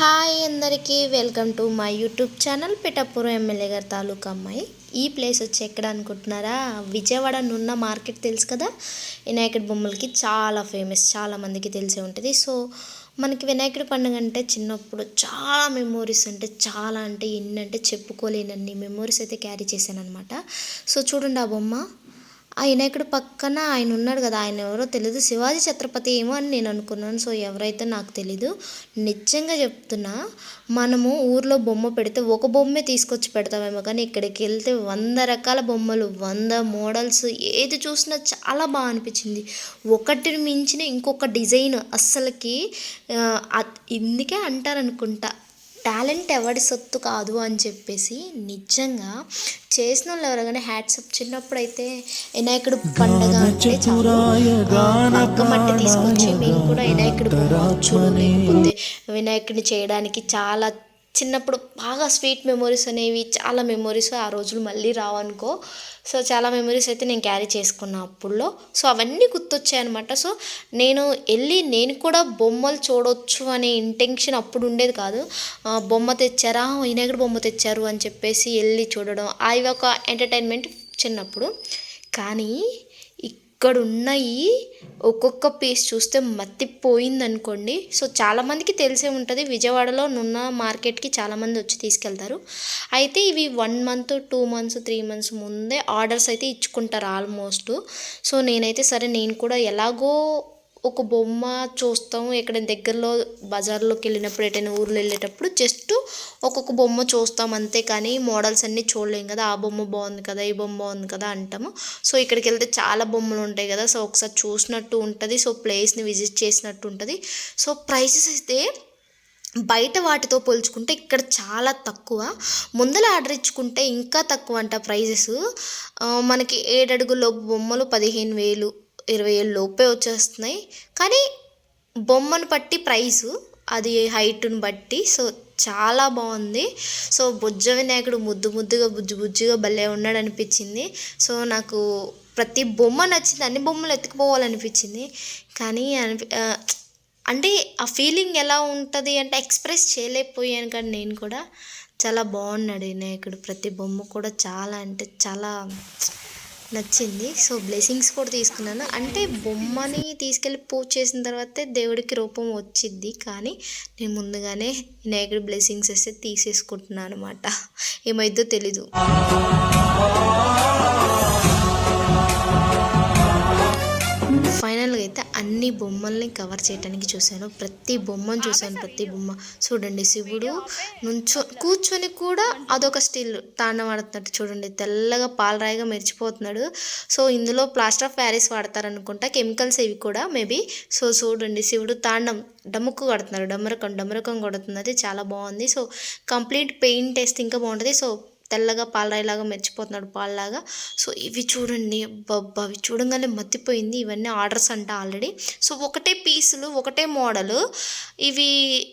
Hi అందరికీ welcome to my YouTube channel Pithapuram MLA గారి తాలూకా అమ్మాయి. ఈ ప్లేస్ వచ్చి ఎక్కడ అనుకుంటున్నారా? విజయవాడ నున్న మార్కెట్ తెలుసు కదా? వినాయకుడి బొమ్మలకి చాలా ఫేమస్ చాలా మందికి తెలిసే ఉంటుంది. సో మనకి వినాయకుడి పండుగ అంటే చిన్నప్పుడు చాలా మెమోరీస్ అంటే చాలా అంటే ఎన్ని అంటే చెప్పుకోలేనన్ని మెమోరీస్ అయితే క్యారీ చేశాను అనమాట సో చూడండి ఆ బొమ్మ. ఆ వినాయకుడు పక్కన ఆయన ఉన్నాడు కదా ఆయన ఎవరో తెలియదు శివాజీ ఛత్రపతి ఏమో అని నేను అనుకున్నాను. సో ఎవరైతే నాకు తెలీదు నిజంగా చెప్తున్నా మనము ఊర్లో బొమ్మ పెడితే ఒక బొమ్మే తీసుకొచ్చి పెడతామేమో కానీ ఇక్కడికి వెళ్తే వంద రకాల బొమ్మలు వంద మోడల్స్ ఏది చూసినా చాలా బాగా అనిపించింది. ఒకటిని మించిన ఇంకొక డిజైన్ అస్సలకి ఇందుకే అంటారనుకుంటా. టాలెంట్ ఎవడి సొత్తు కాదు అని చెప్పేసి నిజంగా చేసిన వాళ్ళు ఎవరైనా హ్యాట్సప్ చిన్నప్పుడు అయితే వినాయకుడు పండగ అంటే మట్టి తీసుకొచ్చి మేము కూడా వినాయకుడు లేకపోతే వినాయకుడిని చేయడానికి చాలా చిన్నప్పుడు బాగా స్వీట్ మెమొరీస్ అనేవి చాలా మెమొరీస్ ఆ రోజులు మళ్ళీ రావనుకో. సో చాలా మెమొరీస్ అయితే నేను క్యారీ చేసుకున్నా అప్పుల్లో సో అవన్నీ గుర్తొచ్చాయి అనమాట సో నేను వెళ్ళి నేను కూడా బొమ్మలు చూడొచ్చు అనే ఇంటెన్షన్ అప్పుడు ఉండేది కాదు. బొమ్మ తెచ్చారా? వినాయకుడు బొమ్మ తెచ్చారు అని చెప్పేసి వెళ్ళి చూడడం. అవి ఒక ఎంటర్టైన్మెంట్ చిన్నప్పుడు. కానీ ఇక్కడ ఉన్నాయి ఒక్కొక్క పీస్ చూస్తే మత్తిపోయింది అనుకోండి సో చాలామందికి తెలిసే ఉంటుంది. విజయవాడలో నున్న మార్కెట్కి చాలామంది వచ్చి తీసుకెళ్తారు. అయితే ఇవి one month two months three months ముందే ఆర్డర్స్ అయితే ఇచ్చుకుంటారు ఆల్మోస్ట్. సో నేనైతే సరే నేను కూడా ఎలాగో ఒక బొమ్మ చూస్తాము ఎక్కడ దగ్గరలో బజార్లోకి వెళ్ళినప్పుడు ఎటైనా ఊర్లో వెళ్ళేటప్పుడు జస్ట్ ఒక్కొక్క బొమ్మ చూస్తాం. అంతే కానీ మోడల్స్ అన్నీ చూడలేం కదా. ఆ బొమ్మ బాగుంది కదా ఈ బొమ్మ బాగుంది కదా అంటాము. సో ఇక్కడికి వెళ్తే చాలా బొమ్మలు ఉంటాయి కదా. సో ఒకసారి చూసినట్టు ఉంటుంది. సో ప్లేస్ని విజిట్ చేసినట్టు ఉంటుంది. సో ప్రైసెస్ అయితే బయట వాటితో పోల్చుకుంటే ఇక్కడ చాలా తక్కువ. ముందర ఆర్డర్ ఇచ్చుకుంటే ఇంకా తక్కువ అంట ప్రైజెస్ మనకి ఏడడుగులో బొమ్మలు పదిహేను వేలు. ఇరవై ఏళ్ళ లోపే వచ్చేస్తున్నాయి. కానీ బొమ్మను బట్టి ప్రైసు అది హైట్ను బట్టి సో చాలా బాగుంది. సో బుజ్జ వినాయకుడు ముద్దు ముద్దుగా బుజ్జు బుజ్జుగా భలే ఉన్నాడు అనిపించింది సో నాకు ప్రతి బొమ్మ నచ్చింది అన్ని బొమ్మలు ఎత్తుకుపోవాలనిపించింది. కానీ అనిపి అంటే ఆ ఫీలింగ్ ఎలా ఉంటుంది అంటే ఎక్స్ప్రెస్ చేయలేకపోయాను కానీ నేను కూడా. చాలా బాగున్నాడు వినాయకుడు. ప్రతి బొమ్మ కూడా చాలా అంటే చాలా నచ్చింది. సో బ్లెస్సింగ్స్ కూడా తీసుకున్నాను. అంటే బొమ్మని తీసుకెళ్ళి పూజ చేసిన తర్వాతే దేవుడికి రూపం వచ్చిద్ది. కానీ నేను ముందుగానే వినాయకుడి బ్లెస్సింగ్స్ వస్తే తీసేసుకుంటున్నాను అనమాట ఏమైద్దో తెలీదు. ఫైనల్గా అయితే అన్ని బొమ్మల్ని కవర్ చేయడానికి చూశాను. ప్రతి బొమ్మను చూశాను ప్రతి బొమ్మ. చూడండి శివుడు నుంచో కూర్చొని కూడా అదొక స్టిల్ తాండమాడుతున్నట్టు చూడండి. తెల్లగా పాలరాయిగా మెరిచిపోతున్నాడు. సో ఇందులో ప్లాస్టర్ ఆఫ్ ప్యారిస్ వాడతారనుకుంటా. కెమికల్స్ ఇవి కూడా మేబీ సో చూడండి శివుడు తాండం డమ్ముకు కడుతున్నారు. డమ్మరకం డమ్మరకం కొడుతున్నది. చాలా బాగుంది. సో కంప్లీట్ పెయింట్ వేస్తే ఇంకా బాగుంటుంది. సో తెల్లగా పాలరాయిలాగా మెరిచిపోతున్నాడు పాలలాగా. సో ఇవి చూడండి అబ్బబ్బా అవి చూడంగానే మత్తిపోయింది ఇవన్నీ ఆర్డర్స్ అంట ఆల్రెడీ. సో ఒకటే పీసులు ఒకటే మోడలు. ఇవి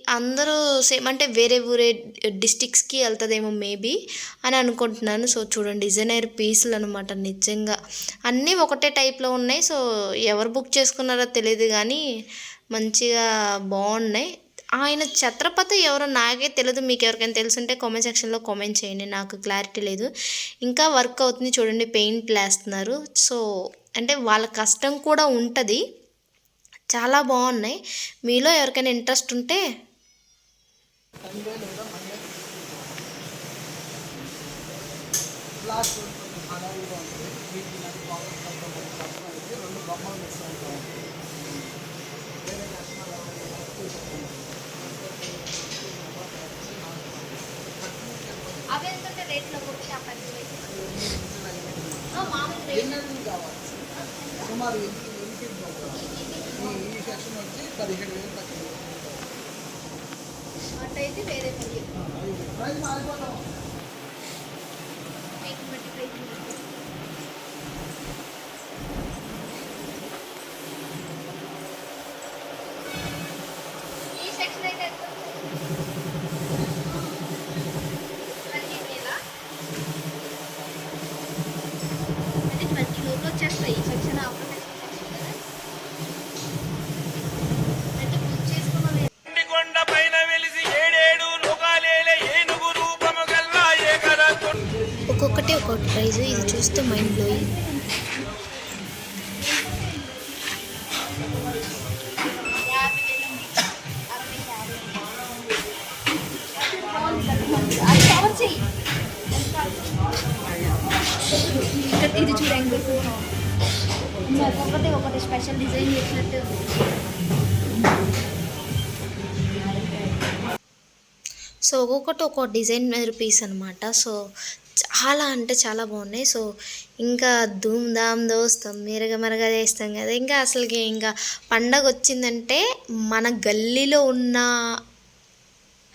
అందరూ సేమ్ అంటే వేరే వేరే డిస్టిక్స్కి వెళ్తుందేమో మేబీ అని అనుకుంటున్నాను. సో చూడండి డిజైనర్ పీసులు అనమాట నిజంగా. అన్నీ ఒకటే టైప్లో ఉన్నాయి. సో ఎవరు బుక్ చేసుకున్నారో తెలియదు కానీ మంచిగా బాగున్నాయి. ఆయన ఛత్రపతి ఎవరో నాకే తెలియదు మీకు ఎవరికైనా తెలుసుంటే కామెంట్ సెక్షన్లో కామెంట్ చేయండి. నాకు క్లారిటీ లేదు. ఇంకా వర్క్ అవుతుంది చూడండి పెయింట్ వేస్తున్నారు సో అంటే వాళ్ళ కష్టం కూడా ఉంటుంది. చాలా బాగున్నాయి. మీలో ఎవరికైనా ఇంట్రెస్ట్ ఉంటే అవి సుమారు ఈ సెక్షన్ వచ్చి పదిహేడు వేలు తక్కువ అట్టయితే వేరే పని ప్రైస్ మారిపోతాం ఒక్కొక్క ఇది చూస్తే మైండ్ బ్లోయింగ్ ఇది చూడండి ఒక్కొక్కటి ఒకటి స్పెషల్ డిజైన్ చేసినట్టు. సో ఒక్కొక్కటి ఒక్కొక్క డిజైన్ మీద పీస్ అనమాట సో చాలా అంటే చాలా బాగున్నాయి. సో ఇంకా ధూమ్ ధామ్ దోస్తాం మెరగ మెరగ చేస్తాం కదా. ఇంకా అసలుకి ఇంకా పండగ వచ్చిందంటే మన గల్లీలో ఉన్న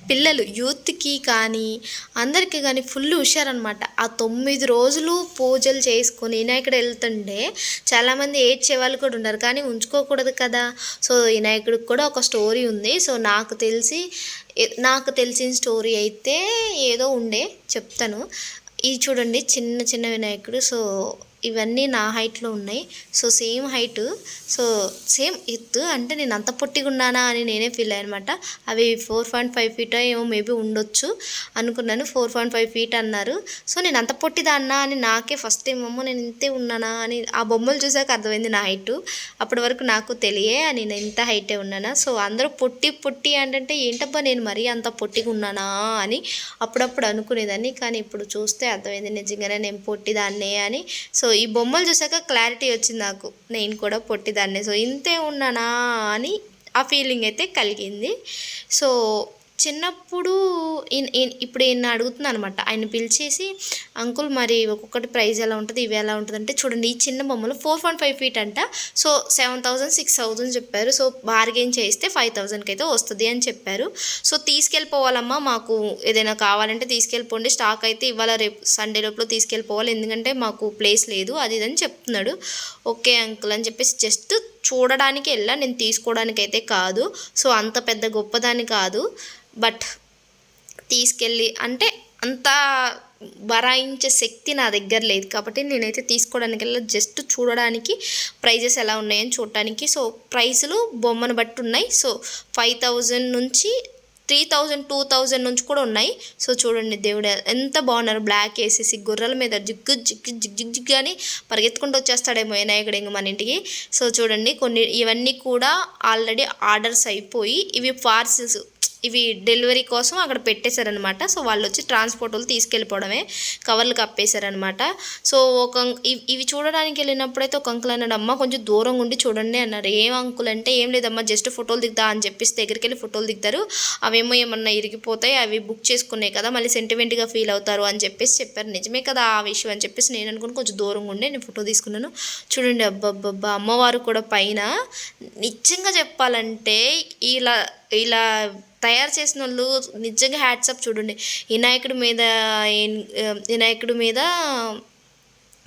పిల్లలు యూత్కి కానీ అందరికీ కానీ ఫుల్ హుషారనమాట ఆ తొమ్మిది రోజులు పూజలు చేసుకొని వినాయకుడు వెళ్తుంటే చాలామంది ఏడ్చే వాళ్ళు కూడా ఉన్నారు. కానీ ఉంచుకోకూడదు కదా. సో వినాయకుడికి కూడా ఒక స్టోరీ ఉంది. సో నాకు తెలిసి నాకు తెలిసిన స్టోరీ అయితే ఏదో ఉండే చెప్తాను. ఇది చూడండి చిన్న చిన్న వినాయకుడు. సో ఇవన్నీ నా హైట్లో ఉన్నాయి. So same height. So same ఎత్తు. అంటే నేను అంత పొట్టిగా ఉన్నానా అని నేనే ఫీల్ అయ్యానమాట. అవి ఫోర్ పాయింట్ ఫైవ్ ఫీట్ ఏమో మేబీ ఉండొచ్చు అనుకున్నాను. ఫోర్ పాయింట్ ఫైవ్ ఫీట్ అన్నారు. సో నేను అంత పొట్టిదాన్నా అని నాకే ఫస్ట్ టైం అమ్మో నేను ఇంతే ఉన్నానా అని ఆ బొమ్మలు చూసాక అర్థమైంది నా హైట్. అప్పటి వరకు నాకు తెలియే నేను ఇంత హైటే ఉన్నానా. సో అందరూ పొట్టి పొట్టి అంటే ఏంటబ్బా నేను మరీ అంత పొట్టిగా ఉన్నానా అని అప్పుడప్పుడు అనుకునేదాన్ని. కానీ ఇప్పుడు చూస్తే అర్థమైంది నిజంగానే నేను పొట్టిదాన్నే అని. సో ఈ బొమ్మలు చూసాక క్లారిటీ వచ్చింది నాకు. నేను కూడా పొట్టిదాన్నే. సో ఇంతే ఉన్నానా అని ఆ ఫీలింగ్ అయితే కలిగింది. సో చిన్నప్పుడు ఇప్పుడు ఈయన అడుగుతున్నాను అనమాట ఆయన పిలిచేసి అంకుల్ మరి ఒక్కొక్కటి ప్రైస్ ఎలా ఉంటుంది ఇవి ఎలా ఉంటుంది? అంటే చూడండి ఈ చిన్న బొమ్మలు ఫోర్ పాయింట్ ఫైవ్ ఫీట్ అంట. So seven thousand six thousand చెప్పారు. సో బార్గెన్ చేస్తే ఫైవ్ థౌజండ్కి అయితే వస్తుంది అని చెప్పారు. సో తీసుకెళ్ళిపోవాలమ్మా మాకు ఏదైనా కావాలంటే తీసుకెళ్ళిపోండి. స్టాక్ అయితే ఇవాళ రేపు సండే లోపల తీసుకెళ్ళిపోవాలి. ఎందుకంటే మాకు ప్లేస్ లేదు అది ఇది అని చెప్తున్నాడు. ఓకే అంకుల్ అని చెప్పేసి జస్ట్ చూడడానికి వెళ్ళా నేను తీసుకోవడానికి అయితే కాదు. సో అంత పెద్ద గొప్పదాని కాదు. బట్ తీసుకెళ్ళి అంటే అంత బరాయించే శక్తి నా దగ్గర లేదు. కాబట్టి నేనైతే తీసుకోవడానికి వెళ్ళి. జస్ట్ చూడడానికి ప్రైజెస్ ఎలా ఉన్నాయని చూడటానికి. సో ప్రైజులు బొమ్మను బట్టి ఉన్నాయి. సో ఫైవ్ థౌజండ్ నుంచి త్రీ థౌజండ్ టూ థౌజండ్ నుంచి కూడా ఉన్నాయి. సో చూడండి దేవుడు ఎంత బాగున్నారు. బ్లాక్ వేసేసి గుర్రాల మీద జిగ్గు జిగ్గు జిగ్ జిగ్ జిగ్ అని పరిగెత్తుకుంటూ వచ్చేస్తాడేమో వినాయకుడు ఇంక మన ఇంటికి. సో చూడండి కొన్ని ఇవన్నీ కూడా ఆల్రెడీ ఆర్డర్స్ అయిపోయి ఇవి పార్సిల్స్. ఇవి డెలివరీ కోసం అక్కడ పెట్టేశారనమాట సో వాళ్ళు వచ్చి ట్రాన్స్పోర్ట్ వాళ్ళు తీసుకెళ్ళిపోవడమే కవర్లు కప్పేశారనమాట సో ఒక ఇవి- ఇవి చూడడానికి వెళ్ళినప్పుడైతే ఒక అంకుల్ అన్నాడు అమ్మ కొంచెం దూరంగా ఉండి చూడండి అన్నారు. ఏం అంకుల్ అంటే ఏం లేదమ్మా జస్ట్ ఫోటోలు దిగుతా అని చెప్పేసి దగ్గరికి వెళ్ళి ఫోటోలు దిగుతారు. అవేమో ఏమన్నా ఇరిగిపోతాయి అవి బుక్ చేసుకున్నాయి కదా మళ్ళీ సెంటిమెంట్గా ఫీల్ అవుతారు అని చెప్పేసి చెప్పారు. నిజమే కదా ఆ విషయం అని చెప్పేసి నేను అనుకుని కొంచెం దూరంగా ఉండే నేను ఫోటో తీసుకున్నాను. చూడండి అబ్బబ్బబ్బా అమ్మవారు కూడా పైన నిజంగా చెప్పాలంటే ఇలా ఇలా తయారు చేసిన వాళ్ళు నిజంగా హ్యాట్సప్ చూడండి. వినాయకుడి మీద వినాయకుడి మీద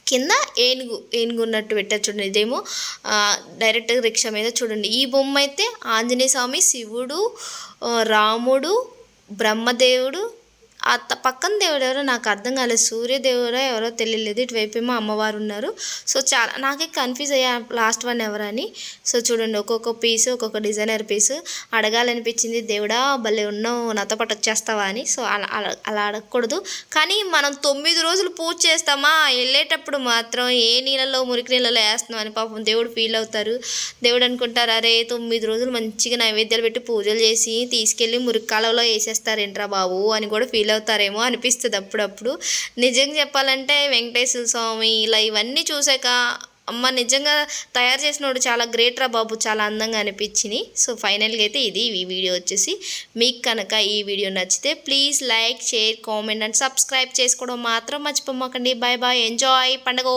కింద ఏనుగు ఏనుగు ఉన్నట్టు పెట్టారు చూడండి. ఇదేమో డైరెక్ట్ రిక్షా మీద చూడండి. ఈ బొమ్మ అయితే ఆంజనేయ స్వామి శివుడు రాముడు బ్రహ్మదేవుడు ఆ పక్కన దేవుడు ఎవరో నాకు అర్థం కాలేదు. సూర్యదేవుడో ఎవరో తెలియలేదు. ఇటువైపేమో అమ్మవారు ఉన్నారు. సో చాలా నాకే కన్ఫ్యూజ్ అయ్యా లాస్ట్ వన్ ఎవరని సో చూడండి ఒక్కొక్క పీస్ ఒక్కొక్క డిజైనర్ పీస్ అడగాలనిపించింది దేవుడా భలే ఉన్నావు నాతో పాటు వచ్చేస్తావా? అని. సో అలా అలా అలా అడగకూడదు. కానీ మనం తొమ్మిది రోజులు పూజ చేస్తామా? వెళ్ళేటప్పుడు మాత్రం ఏ నీళ్ళలో మురికి నీళ్ళలో వేస్తున్నాం అని పాపం దేవుడు ఫీల్ అవుతారు. దేవుడు అనుకుంటారు అరే తొమ్మిది రోజులు మంచిగా నైవేద్యాలు పెట్టి పూజలు చేసి తీసుకెళ్ళి మురికి కాలంలో వేసేస్తారేంట్రా బాబు? అని కూడా ఫీల్ ఫీల్ అవుతారేమో అనిపిస్తుంది అప్పుడప్పుడు. నిజంగా చెప్పాలంటే వెంకటేశ్వర స్వామి ఇలా ఇవన్నీ చూసాక అమ్మ నిజంగా తయారు చేసినోడు చాలా గ్రేట్ రా బాబు చాలా అందంగా అనిపించింది. సో ఫైనల్గా అయితే ఇది ఈ వీడియో వచ్చేసి. మీకు కనుక ఈ వీడియో నచ్చితే please like share comment and subscribe చేసుకోవడం మాత్రం మర్చిపోమాకండి. బాయ్ బాయ్ ఎంజాయ్ పండగ!